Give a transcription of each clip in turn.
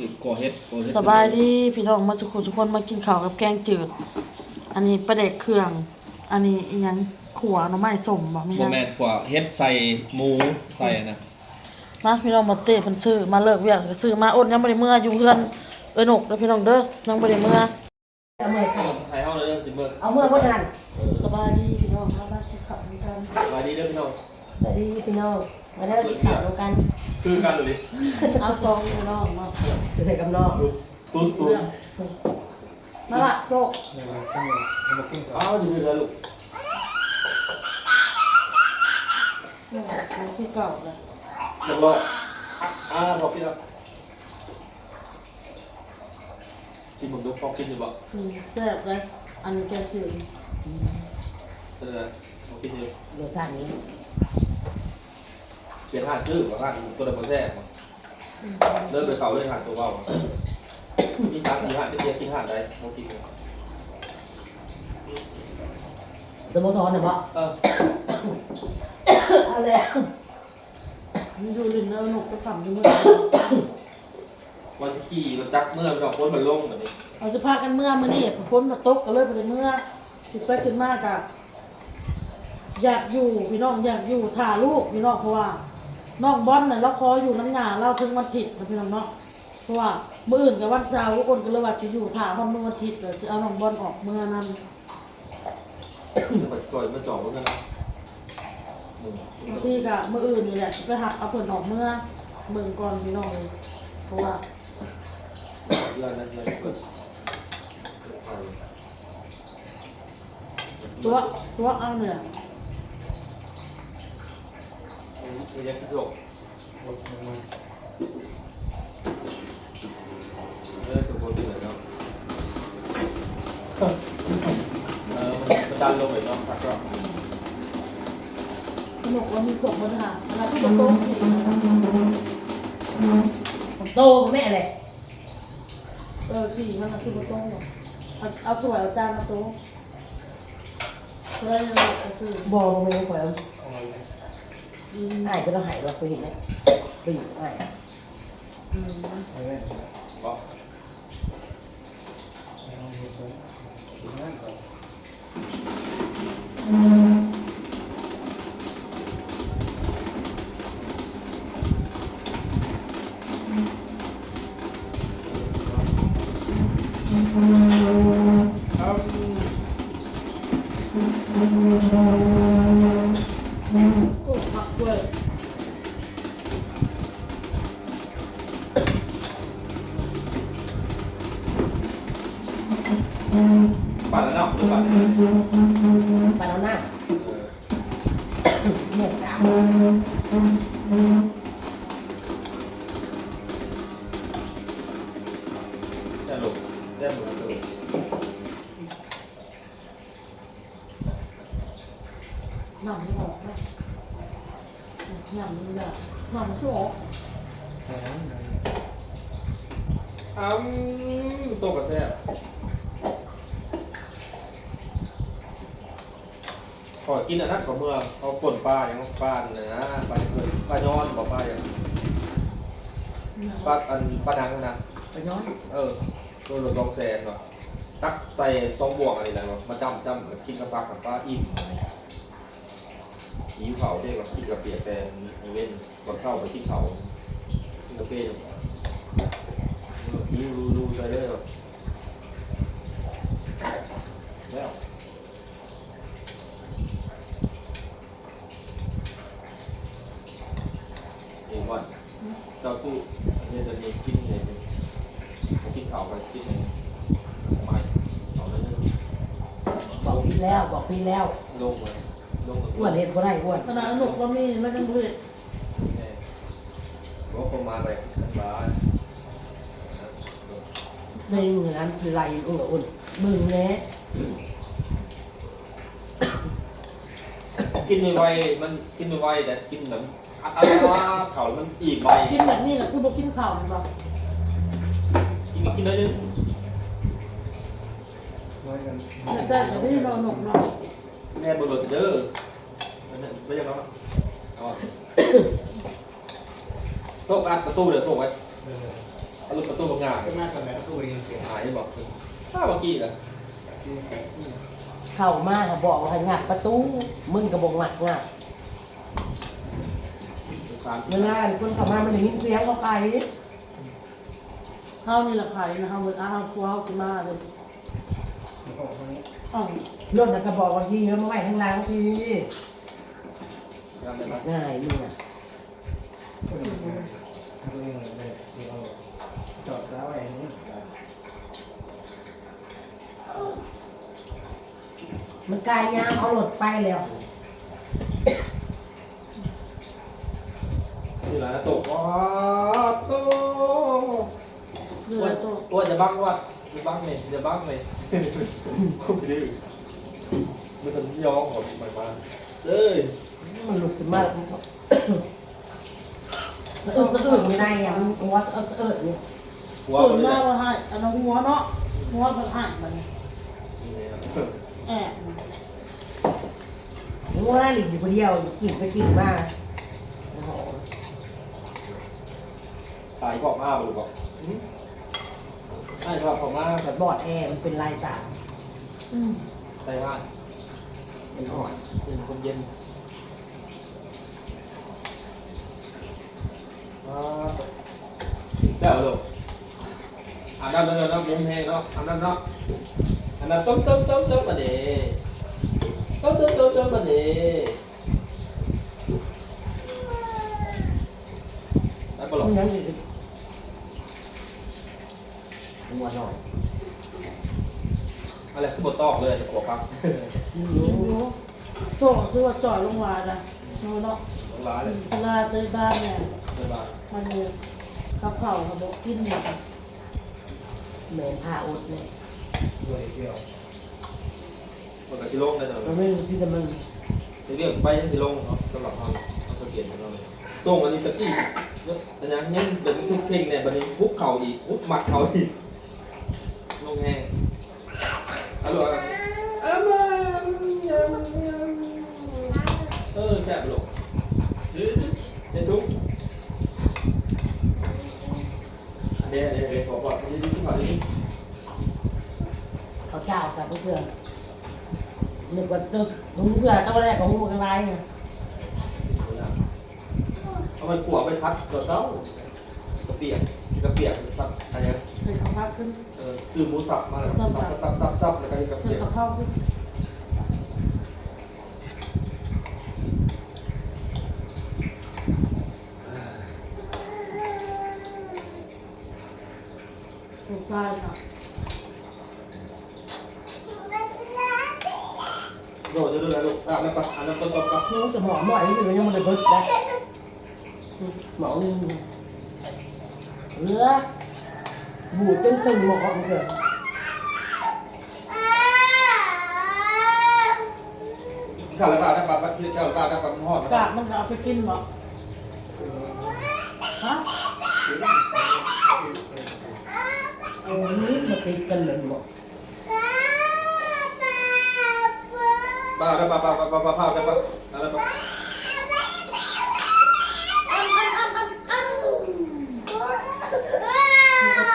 จืดก่อเฮ็ดก่อเฮ็ดสบายดีพี่น้องมาสุขุทุกคนมากินข้าวกับแกงจืด อันนี้ปลาเด็กเครื่อง อันนี้อิหยังขัวหน่อไม้ส้มบ่มีหบ่ยังแม่นกว่าเฮ็ดใส่หมูใส่นะมาพี่น้องมาเต้เพิ่นซื้อมาเลิกเวียกก็ซื้อมาอดยังบ่ได้เมื่ออยู่เฮือนเอ้ยนกเด้อพี่น้องเด้อยังบ่ได้เมื่อเอามือไข่ไทยเฮาเด้อสิเบิ่งเอามือพ่นทันสบายดีพี่น้องมาบ้านกินข้าวด้วยกันสบายดีเด้อพี่น้องสวัสดีพี่น้อง มาได้กินข้าวด้วยกัน คือกันเลยเอาซองพี่น้องมาจะใส่กับน้องสุดสุดมาละโชคเอาอยู่เลยลูกเอาที่เก่าเลยเรียบร้อยอ่าพอกินแล้วกินผมดูพอกินอยู่บ่อืมแซ่บเลยอันนี้แกงจืดเออพอกินอยู่รสชาตินี้ เปลี่ยนหารชื่อว่าหาตัวเดิมแซ่เริ่มไปเขาเลยอาหารตัวเบามีสามสี่อาหาที่เรียกินหารได้บ่กินเลยสโมสรนะบ่เอออาเลยมันอยู่ลินเนอร์นกก็ทำอยู่เมื่อวันสกีมันจักเมื่อมันออกพ้นมันลงแบบนี้เอาสิพากันเมื่อมื้อนี้พ้นมาตกก็เลยบ่ได้เมื่อคิดไปคิดมากอะอยากอยู่พี่น้องอยากอยู่ถ่าลูกพี่น้องเพราะว่า น้องบอลน่ะเราขออยู่น้ำหนาเราถึงวันอาทิตย์นะพี่น้องเนาะเพราะว่ามื้ออื่นกับวันเสาร์ทุกคนก็เลยว่าสิอยู่ถ่าวันมื้อวันอาทิตย์เลยจะเอาน้องบอลออกเมื่อนั้นจะไปสกอยมาจ่อไว้กันนะอืมบางทีก็มื้ออื่นนี่แหละไปหักเอาเพิ่นออกเมื่อเบิ่งก่อนพี่น้องเลยเพราะว่าเดือนนั้นเดือนเปิดตัวตัวเอาเนี่ย มีเล็กที่โลกเออตัวคนที่ไหนเนาะเออมันดันลงไปเนาะพักก็สนุกว่ามีพวกมันหาอันนั้นก็บ่โตอีกผมโตกว่าแม่เลยเออพี่มันน่ะคือบ่โตเอาเอาถ้วยเอาจานมาโตเพื่อจะก็คือบอกไม่ได้ข่อยอืมอ้ายก็ต้องหายเราเคยเห็นไหมไปอยู่อ้ายอืมบ ปั่นแล้วเนาะหรือปั่นปลาเอาหน้าเออหมกดาวแจ้งลงแจ้งลงตัวหนำไม่ออกนะหนำมันแบบหนำมันคือออกอ้าวตัวกระแซ่ ขอกินอันนั้นของเมื่อเขาป่นปลาอย่างปลาเนี่ยนะปลาเกินปลาย้อนบอกปลาอย่างปลาอันปลาดังนะไปย้อน เออตัวละสองแสนว่ะตักใส่สองบ่วงอะไรแล้วะมาจำจำกินกับปลากับปลาอิ่มหิวเขาได้แบบกินกับเปียกแต่ในเว้นก่อนเข้าไปที่เขากินกับเปียกหิวรู้รู้ใจได้หรอแล้วเองวัน เจ้าสู้เนี่ยจะมีกินเนี่ยกินเขาไปกินเนี่ยไม่เอาเลยบอกพี่แล้วบอกพี่แล้วลงเลยลงอ้วนเห็นก็ได้อ้วนขนาดหนุกเรามีไม่ต้องเลือดว่าประมาณไปทั้งร้านในมือนั้นคือไรอุ่นอุ่นมึงแน่กินไวๆมันกินไวๆแต่กินแบบ อะไรวะเขามันอีกไวกินแบบนี้นะคือบ่กินข้าวนี่ป่ะกินกินได้เลยแต่แต่ไม่ได้นอนหนุกเนาะแม่บนรถเด้อไม่ยังไงอ๋อโต๊ะอัดประตูเดี๋ยวโต๊ะไว้เอาลูกประตูงานก็น่าจะแล้วตัวเองเสียหายบอกนี่ถ้าเมื่อกี้นะเข้ามาเขาบอกว่าให้งัดประตู มึงก็บอกงัดงัด สารเวลาคนเข้ามามันได้ยินเสียงเขาไปเฮานี่ละไข่นะเฮาเหมือนอาเฮาครัวเฮาขึ้นมาเลยแล้วก็ตรงนี้อ๋อรถน่ะก็บอกว่าที่เขามาไว้ข้างล่างทีทำได้ไหมง่ายมึงอะตัวเองตัวเองเลยที่เราจอดแล้วไอ้นี่มันกายยามเอารถไปแล้ว นี่แหละตกว้าโต เรือ ตัว โต ตัวจะ บังวะจะบังเลยจะบังเลยคุณดื้อมันจะย้องหมดไปมาเอ้ยมันหลุดขึ้นมาแล้วมันก็สะอึกสะอึกไม่ได้อะมันหัวสะอึกสะอึกเนี่ยหัวส่มัวนนมาเนี่ยกว่าให้อันนั้นหัวเนาะหัวมันให้มันแอบหัวหลีกอยู่คนเดียวกินไปกินมาโอ้โหตายบอกอ้าหรือบอก ใช่ครับผมมาแต่บอดแอร์มันเป็นลายตาอืมใส่ห้ามันอ่อนเย็นคนเย็นเจ้าลูกอันนั้นแล้วนะมุ้งแห้งเนาะอันนั้นเนาะอันนั้นต้มต้มต้มต้มมาเด้ต้มต้มต้มต้มมาเด้ได้ปะหรอมันยังอีกหัวหน่อย อะไรคือ บทตอกเลยจะกลัวครับรู้โตคือว่าจ่อยลงมาจ้ะนูเนาะต้องร้ายเลยเวลาเตยบ้านเนี่ยเวลามันเลยข้าวเข่าเขาบอกกินเนี่ยเหม็นผ้าอุดเนี่ยด้วยเดียวมันก็ชิลงได้แต่มันไม่รู้ที่จะมันในเรื่องไปยังชิลงเนาะสำหรับเราเราสังเกตของเราเลยส่งวันนี้ตะกี้เนี่ยแต่ยังยังเป็นเท่งๆเนี่ยบันนี้พุกเข่าอีกพุกหมัดเข่าอีกลงแห้ง อร่อยอร่อยเออแซ่บลูกหรือเดี๋ยวทุกเดี๋ยวเดี๋ยวเดี๋ยวขอบอกที่ที่ขอที่เขาเจ้ากับเพื่อนนึกว่าตึกมึงเพื่อตัวแรกของมึงอะไรไงเอาไปขวบไปพัดตัวเต้ากระเปียกกระเปียกสับอะไรให้ ข้าวผัดขึ้นเออซื้อหมูสับมาแล้วสับสับสับสับแล้วก็กระให้เปียกข้าวเผาขึ้นถูกใจค่ะโดดจะดูแลลูกอะแล้วปะอันนั้นต้นต้นปะมึงจะหมอหน่อยอยู่ยังมันเลยเบิดได้หมอมึงเรือ บูดจนตึงหมอมันเกิดข้าวแล้วปะได้ปะที่ข้าวแล้วปะได้ปะมันหอดกากมันจะเอาไปกินเหรอฮะเอานี้มาติดกันเลยหมดปะได้ปะปะปะปะปะปะได้ปะได้ปะเอาโ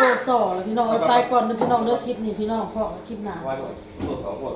ตสอแล้วพี่น้องเอาไปก่อนนะพี่น้องเลือกคลิปนี้พี่น้องขอคลิปหนาไว้หมดตัวสองหมด